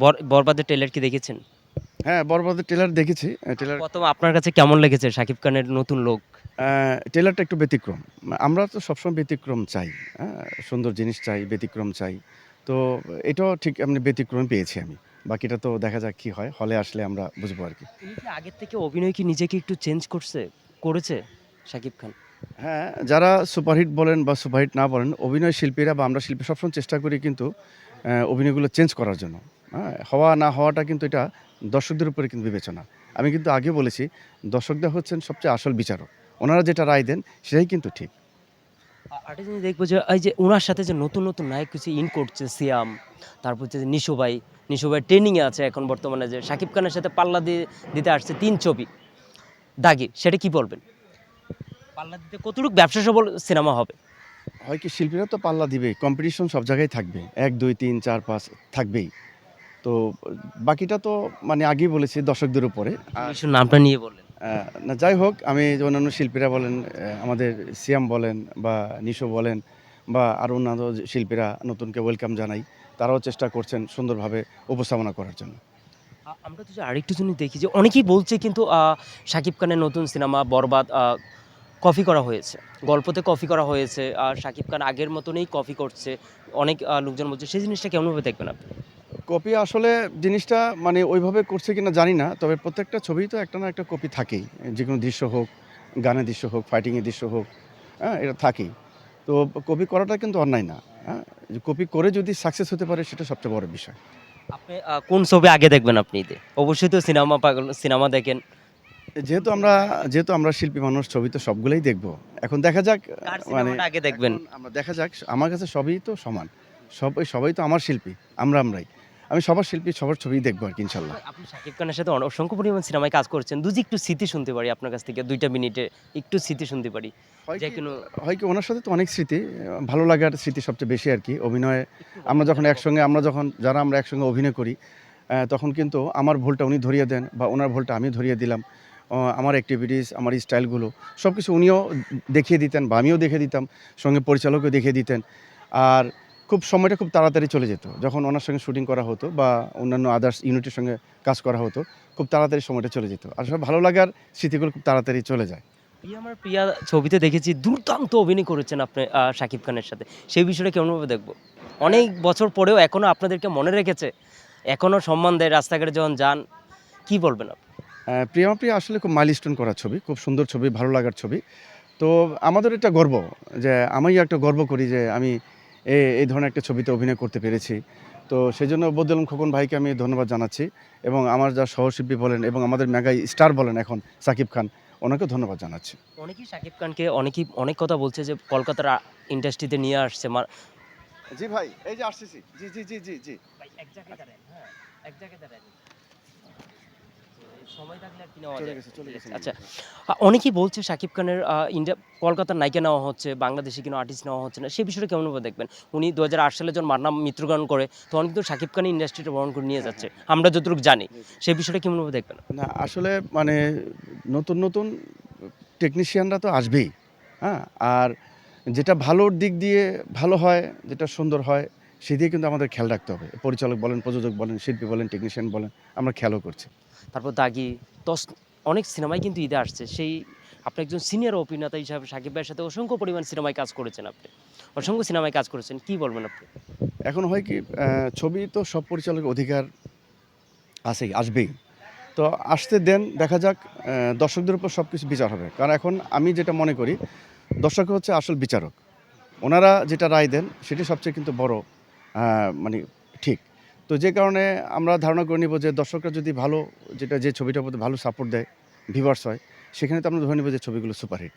বর বরবাদের ট্রেলার কি দেখেছেন? হ্যাঁ বরবাদের ট্রেলার দেখেছি। ট্রেলার প্রথম আপনার কাছে কেমন লেগেছে শাকিব খানের নতুন লোক ট্রেলারটা একটু ব্যতিক্রম। আমরা তো সবসময় ব্যতিক্রম চাই হ্যাঁ সুন্দর জিনিস চাই ব্যতিক্রম চাই। তো এটাও ঠিক আমি ব্যতিক্রম পেয়েছি আমি। বাকিটা তো দেখা যাক কি হয় হলে আসলে আমরা বুঝব আর কি। আগের থেকে অভিনয় কি নিজেকে একটু চেঞ্জ করছে করেছে শাকিব খান? হ্যাঁ যারা সুপারহিট বলেন বা সুপারহিট না বলেন অভিনয় শিল্পীরা বা আমরা শিল্পী সবসময় চেষ্টা করি কিন্তু অভিনয়গুলো চেঞ্জ করার জন্য। হওয়া না হওয়াটা কিন্তু এটা দর্শকদের উপরে কিন্তু বিবেচনা। আমি কিন্তু আগে বলেছি দর্শকদের হচ্ছেন সবচেয়ে আসল বিচারক। ওনারা যেটা রায় দেন সেটাই কিন্তু ঠিক। আরেকটা জিনিস দেখব যে এই যে ওনার সাথে যে নতুন নতুন নায়ক কিছু ইন করছে সিয়াম তারপর হচ্ছে যে নিশু ভাই নিশু ভাই ট্রেনিংয়ে আছে এখন বর্তমানে যে শাকিব খানের সাথে পাল্লা দিয়ে দিতে আসছে তিন ছবি। দাগি সেটা কি বলবেন? পাল্লা দিতে কতটুকু ব্যবসা সফল সিনেমা হবে? হয় কি শিল্পীরা তো পাল্লা দিবে কম্পিটিশন সব জায়গায় থাকবে এক দুই তিন চার পাঁচ থাকবেই। তো বাকিটা তো মানে আগেই বলেছি দর্শকদের উপরে। নামটা নিয়ে বললেন। না যাই হোক আমি যে অন্যান্য শিল্পীরা বলেন আমাদের সিয়াম বলেন বা নিশো বলেন বা আরও অন্যান্য শিল্পীরা নতুনকে ওয়েলকাম জানাই তারাও চেষ্টা করছেন সুন্দরভাবে উপস্থাপনা করার জন্য। আমরা তো আরেকটু জিনিস দেখি যে অনেকেই বলছে কিন্তু শাকিব খানের নতুন সিনেমা বরবাদ কফি করা হয়েছে। গল্পতে কফি করা হয়েছে আর শাকিব খান আগের মতনই কফি করছে। অনেক লোকজন বলছে সেই জিনিসটা কেমনভাবে দেখবেন আপনি? কপি আসলে জিনিসটা মানে ওইভাবে করছে কিনা জানি না তবে প্রত্যেকটা ছবি তো একটা না একটা কপি থাকেই। যে কোনো দৃশ্য হোক গানের দৃশ্য হোক ফাইটিংয়ের দৃশ্য হোক হ্যাঁ এটা থাকেই। তো কপি করাটা কিন্তু অন্যায় না হ্যাঁ। কপি করে যদি সাকসেস হতে পারে সেটা সবচেয়ে বড় বিষয়। আপনি কোন ছবি আগে দেখবেন আপনি? অবশ্যই তো সিনেমা পাগল সিনেমা দেখেন। যেহেতু আমরা যেহেতু আমরা শিল্পী মানুষ ছবি তো সবগুলোই দেখব। এখন দেখা যাক মানে আগে দেখবেন? আমরা দেখা যাক আমার কাছে সবই তো সমান। সবাই সবাই তো আমার শিল্পী আমরা আমরাই। আমি সবার শিল্পী সবার ছবি দেখব আর কি ইনশাল্লাহ। আপনি শাকিব খানের সাথে অসংখ্য পরিমাণ সিনেমায় কাজ করছেন। দুজি একটু স্মৃতি শুনতে পারি আপনার কাছ থেকে দুইটা মিনিটে একটু স্মৃতি শুনতে পারি। হয় হয় কি ওনার সাথে তো অনেক স্মৃতি ভালো লাগার স্মৃতি সবচেয়ে বেশি আর কি অভিনয়ে। আমরা যখন একসঙ্গে আমরা যখন যারা আমরা একসঙ্গে অভিনয় করি তখন কিন্তু আমার ভুলটা উনি ধরিয়ে দেন বা ওনার ভুলটা আমি ধরিয়ে দিলাম। আমার অ্যাক্টিভিটিস আমার স্টাইলগুলো সব কিছু উনিও দেখিয়ে দিতেন বা আমিও দেখে দিতাম সঙ্গে পরিচালকও দেখিয়ে দিতেন। আর খুব সময়টা খুব তাড়াতাড়ি চলে যেত। যখন ওনার সঙ্গে শুটিং করা হতো বা অন্যান্য আদার্স ইউনিটের সঙ্গে কাজ করা হতো খুব তাড়াতাড়ি সময়টা চলে যেত। আর সব ভালো লাগার স্মৃতিগুলো খুব তাড়াতাড়ি চলে যায়। প্রিয়া আমার প্রিয়া ছবিতে দেখেছি দুর্দান্ত অভিনয় করেছেন আপনি শাকিব খানের সাথে। সেই বিষয়টা কেমনভাবে দেখব? অনেক বছর পরেও এখনও আপনাদেরকে মনে রেখেছে? এখনও সম্মান দেয় রাস্তাঘাটে যখন যান কি বলবেন আপনি? আহ, প্রিয়মা প্রিয়া আসলে খুব মাইলস্টোন করা ছবি খুব সুন্দর ছবি ভালো লাগার ছবি। তো আমাদের এটা গর্ব যে আমিও একটা গর্ব করি যে আমি এই ধরনের একটা ছবিতে অভিনয় করতে পেরেছি। তো সেই জন্য বদলম খোকন ভাইকে আমি ধন্যবাদ জানাচ্ছি এবং আমার যা সহশিল্পী বলেন এবং আমাদের মেগা স্টার বলেন এখন সাকিব খান ওনাকে ধন্যবাদ জানাচ্ছি। অনেকেই শাকিব খানকে অনেকেই অনেক কথা বলছে যে কলকাতার ইন্ডাস্ট্রিতে নিয়ে আসছে মা- জি ভাই এই যে আসতেছি। জি জি জি জি জি। এক জায়গায় দাঁড়ান, হ্যাঁ, এক জায়গায় দাঁড়ান। সময় থাকলে আর কি নেওয়া চলে যায়। গেছে চলে গেছে আচ্ছা অনেকেই বলছে শাকিব খানের ইন্ডিয়া কলকাতার নায়িকা নেওয়া হচ্ছে বাংলাদেশি কোনো আর্টিস্ট নেওয়া হচ্ছে না সেই বিষয়টা কেমনভাবে দেখবেন? উনি দুহাজার আট সালে যখন মার নাম মৃত্যুবরণ করে তখন কিন্তু শাকিব খান ইন্ডাস্ট্রিটা বরণ করে নিয়ে যাচ্ছে। আমরা যতটুকু জানি সেই বিষয়টা কেমনভাবে দেখবেন? না আসলে মানে নতুন নতুন টেকনিশিয়ানরা তো আসবেই হ্যাঁ? আর যেটা ভালোর দিক দিয়ে ভালো হয় যেটা সুন্দর হয় সেদিকে কিন্তু আমাদের খেয়াল রাখতে হবে। পরিচালক বলেন প্রযোজক বলেন শিল্পী বলেন টেকনিশিয়ান বলেন আমরা খেয়ালও করছি। তারপর দাগি তস অনেক সিনেমায় কিন্তু ঈদে আসছে। সেই আপনি একজন সিনিয়র অভিনেতা হিসাবে সাকিব ভাইয়ের সাথে অসংখ্য পরিমাণ সিনেমায় কাজ করেছেন আপনি। অসংখ্য সিনেমায় কাজ করেছেন। কি বলবেন আপনি? এখন হয় কি ছবি তো সব পরিচালকের অধিকার আছেই আসবেই। তো আসতে দেন দেখা যাক দর্শকদের উপর সব কিছু বিচার হবে। কারণ এখন আমি যেটা মনে করি দর্শক হচ্ছে আসল বিচারক। ওনারা যেটা রায় দেন সেটি সবচেয়ে কিন্তু বড় মানে ঠিক। তো যে কারণে আমরা ধারণা করে নিব যে দর্শকরা যদি ভালো, যেটা যে ছবিটার প্রতি ভালো সাপোর্ট দেয় ভিভার্স হয়, সেখানে তো আমরা ধরে নিব যে ছবিগুলো সুপারহিট